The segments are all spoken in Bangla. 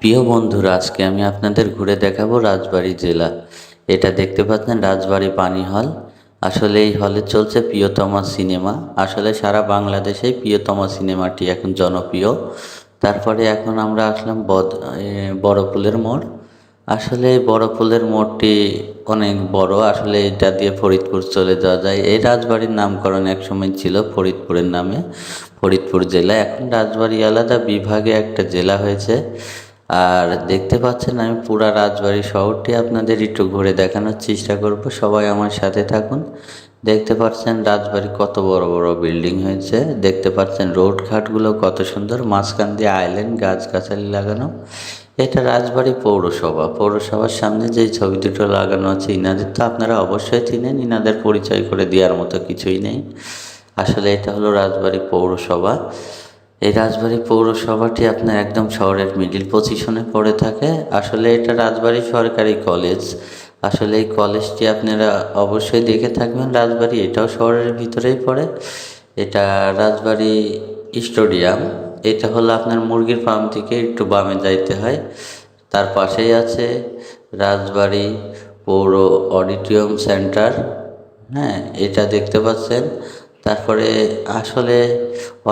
প্রিয় বন্ধুরা, আজকে আমি আপনাদের ঘুরে দেখাবো রাজবাড়ি জেলা। এটা দেখতে পাচ্ছেন, রাজবাড়ি পানি হল আসলে এই হলে চলছে প্রিয়তমা সিনেমা। আসলে সারা বাংলাদেশেই প্রিয়তমা সিনেমাটি এখন জনপ্রিয়। তারপরে এখন আমরা আসলাম বদ বড়পুলের মোড়। আসলে বড়পুলের মোড়টি অনেক বড়। আসলে এটা দিয়ে ফরিদপুর চলে যাওয়া যায়। এই রাজবাড়ির নামকরণ একসময় ছিল ফরিদপুরের নামে, ফরিদপুর জেলা। এখন রাজবাড়ি আলাদা বিভাগে একটা জেলা হয়েছে। আর দেখতে পাচ্ছেন আমি পুরা রাজবাড়ি শহরটি আপনাদের একটু ঘুরে দেখানোর চেষ্টা করব। সবাই আমার সাথে থাকুন। দেখতে পাচ্ছেন রাজবাড়ি কত বড় বড় বিল্ডিং হয়েছে। দেখতে পাচ্ছেন রোড ঘাটগুলো কত সুন্দর। মাঝখান দিয়ে আইল্যান্ড, গাছগাছালি লাগানো। এটা রাজবাড়ি পৌরসভা। পৌরসভার সামনে যেই ছবি দুটো লাগানো আছে ইনাদের, তো আপনারা অবশ্যই চিনেন। ইনাদের পরিচয় করে দেওয়ার মতো কিছুই নেই। আসলে এটা হলো রাজবাড়ি পৌরসভা। এই রাজবাড়ি পৌরসভাটি আপনার একদম শহরের মিডিল পজিশনে পড়ে থাকে। আসলে এটা রাজবাড়ি সরকারি কলেজ আসলে এই কলেজটি আপনারা অবশ্যই দেখে থাকবেন। রাজবাড়ি এটাও শহরের ভিতরেই পড়ে। এটা রাজবাড়ি স্টেডিয়াম এটা হলো আপনার মুরগির ফার্ম থেকে একটু বামে যাইতে হয়। তার পাশেই আছে রাজবাড়ি পৌর অডিটোরিয়াম সেন্টার হ্যাঁ এটা দেখতে পাচ্ছেন। তারপরে আসলে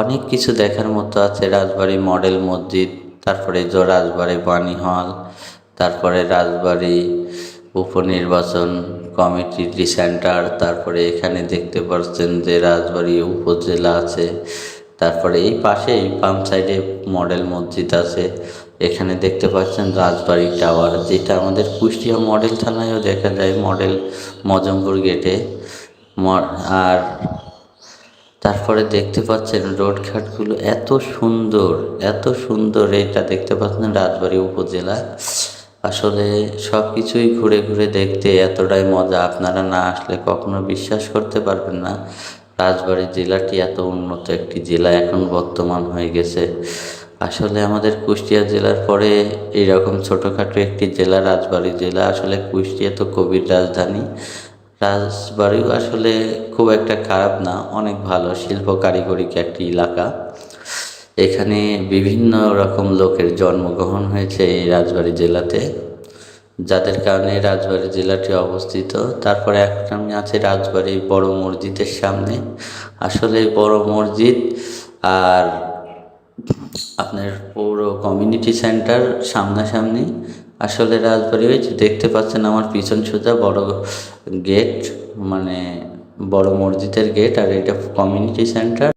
অনেক কিছু দেখার মতো আছে। রাজবাড়ি, মডেল মসজিদ, তারপরে রাজবাড়ি, বাণী হল, তারপরে রাজবাড়ি, উপনির্বাচন কমিটি সেন্টার তারপরে এখানে দেখতে পাচ্ছেন যে রাজবাড়ি উপজেলা আছে। তারপরে এই পাশে, এই বাম সাইডে মডেল মসজিদ আছে। এখানে দেখতে পাচ্ছেন রাজবাড়ি টাওয়ার, যেটা আমাদের কুষ্টিয়া মডেল থানায়ও দেখা যায়, মডেল মজমপুর গেটে। আর তারপরে দেখতে পাচ্ছেন রোড ঘাটগুলো এত সুন্দর এত সুন্দর এটা দেখতে পাচ্ছেন রাজবাড়ি উপজেলা। আসলে সব কিছুই ঘুরে ঘুরে দেখতে এতটাই মজা, আপনারা না আসলে কখনো বিশ্বাস করতে পারবেন না। রাজবাড়ি জেলাটি এত উন্নত একটি জেলা এখন বর্তমান হয়ে গেছে। আসলে আমাদের কুষ্টিয়া জেলার পরে এইরকম ছোটোখাটো একটি জেলা, রাজবাড়ি জেলা। আসলে কুষ্টিয়া তো কবির রাজধানী। রাজবাড়িও আসলে খুব একটা খারাপ না, অনেক ভালো শিল্প কারিগরিক একটি এলাকা। এখানে বিভিন্ন রকম লোকের জন্মগ্রহণ হয়েছে এই রাজবাড়ি জেলাতে। যাদের কারণে রাজবাড়ি জেলাটি অবস্থিত। তারপরে এখন আমি আছি রাজবাড়ি বড় মসজিদের সামনে। আসলে বড় মসজিদ আর আপনার পৌর কমিউনিটি সেন্টার সামনাসামনি। আসলে রাজবাড়ি হয়েছে দেখতে পাচ্ছেন আমার পিছন সোজা বড় গেট মানে বড় মসজিদের গেট আর এটা কমিউনিটি সেন্টার